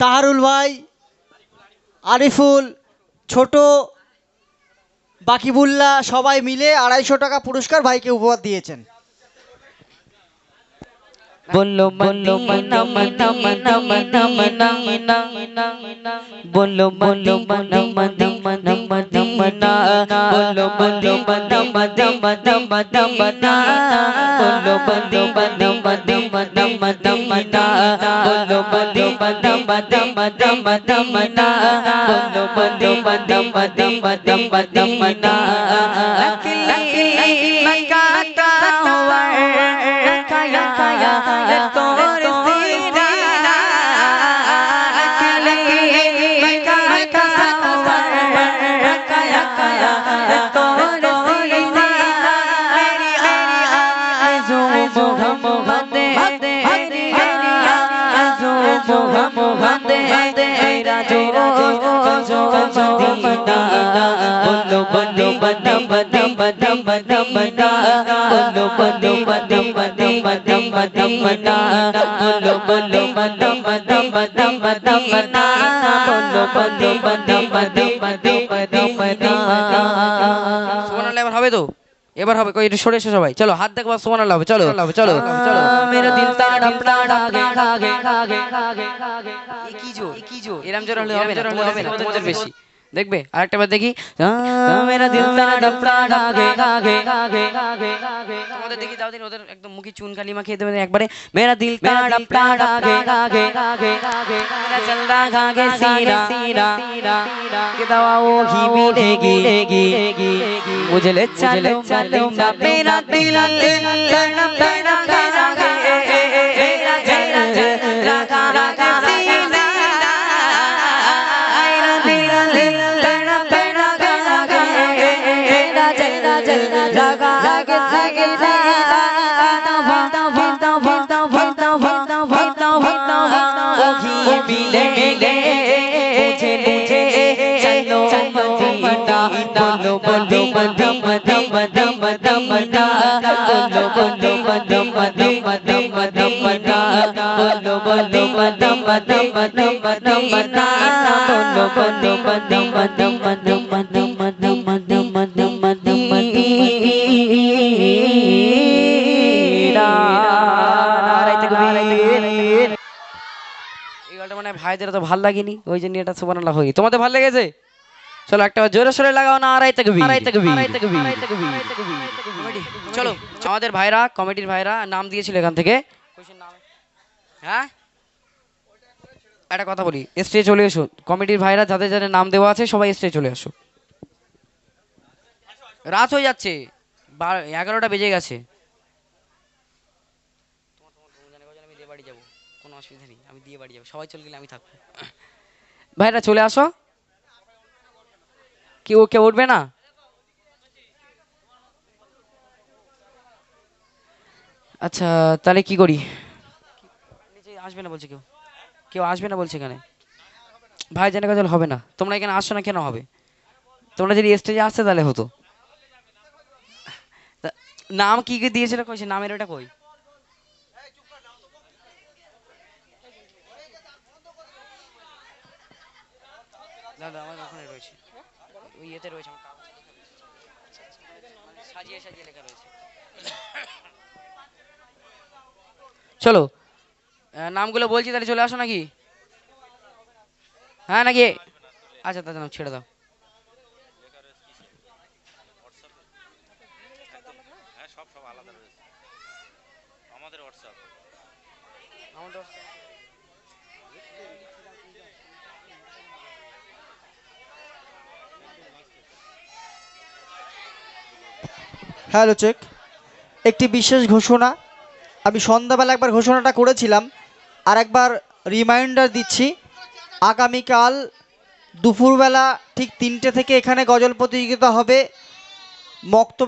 তাহারুল ভাই আরিফুল ছোট বাকিবুল্লাহ সবাই মিলে আড়াইশো টাকা পুরস্কার ভাইকে উপহার দিয়েছেন। बोलो बोलो मनो मनो मनो मनो मनो बोलो बोलो मनो मनो मनो मनो मनो बोलो बोलो मनो मनो मनो मनो मनो बोलो बोलो मनो मनो मनो मनो मनो बोलो बोलो मनो मनो मनो मनो मनो बोलो बोलो मनो मनो मनो मनो मनो अकेले मका یا হবে তো এবার হবে কই সরে এসো সবাই চলো হাত দেখবা সুমান আল্লাহ হবে চলো চলো চলো মেরা দিল তাড়া তাড়া এরম জোর হলে হবে না বেশি দেখবে আরেকটা বার দেখি তোমাদের দেখি দাও দিন ওদের একদম মুখে চুন কালি মাখিয়ে দেবেন একবারে মেরা দিল বুঝলে চলো চলো মেরা দিল এই গালটা মানে ভাইদের তো ভালো লাগেনি ওই জন্য এটা সুবহানাল্লাহ হই তোমাদের ভালো লেগেছে চলো একটা জোরে সোরে লাগাও না আড়াই তাকবীর আড়াই তাকবীর আড়াই তাকবীর চলো আমাদের ভাইরা কমিটির ভাইরা নাম দিয়েছিল এখান থেকে। হ্যাঁ? একটা কথা বলি স্টেজে চলে এসো। কমিটির ভাইরা যাদের যাদের নাম দেওয়া আছে সবাই স্টেজে চলে আসো। রাত হয়ে যাচ্ছে। এগারোটা বেজে গেছে। আমি দিয়ে বাড়ি যাব কোনো অসুবিধা নেই আমি দিয়ে বাড়ি যাব সবাই চলে গেলে আমি থাকব ভাইরা চলে আসো। কেউ কেউ উঠবে না? আচ্ছা তাহলে কি করি? আসবে না বলছে কেউ। কেউ আসবে না বলছে এখানে। ভাই জানে কাজল হবে না। তোমরা এখানে আসছো না কেন হবে? তোমরা যদি স্টেজে আসতে তাহলে হতো। নাম কি কি দিয়েছিল কইছে নামের ওটা কই? দাদা আমার ওখানে রয়েছে। ওই ইয়েতে রয়েছে আমার কাগজে সাজিয়ে সাজিয়ে লেখা রয়েছে। চলো নামগুলো বলছি তাহলে চলে আসো নাকি? হ্যাঁ নাকি? আচ্ছা দাদা নাম ছেড়ে দাও। আমাদের হ্যালো চেক একটি বিশেষ ঘোষণা। আমি সন্ধ্যাবেলা একবার ঘোষণাটা করেছিলাম। আর একবার রিমাইন্ডার দিচ্ছি। আগামীকাল দুপুরবেলা ঠিক তিনটে থেকে এখানে গজল প্রতিযোগিতা হবে। মক্তব্য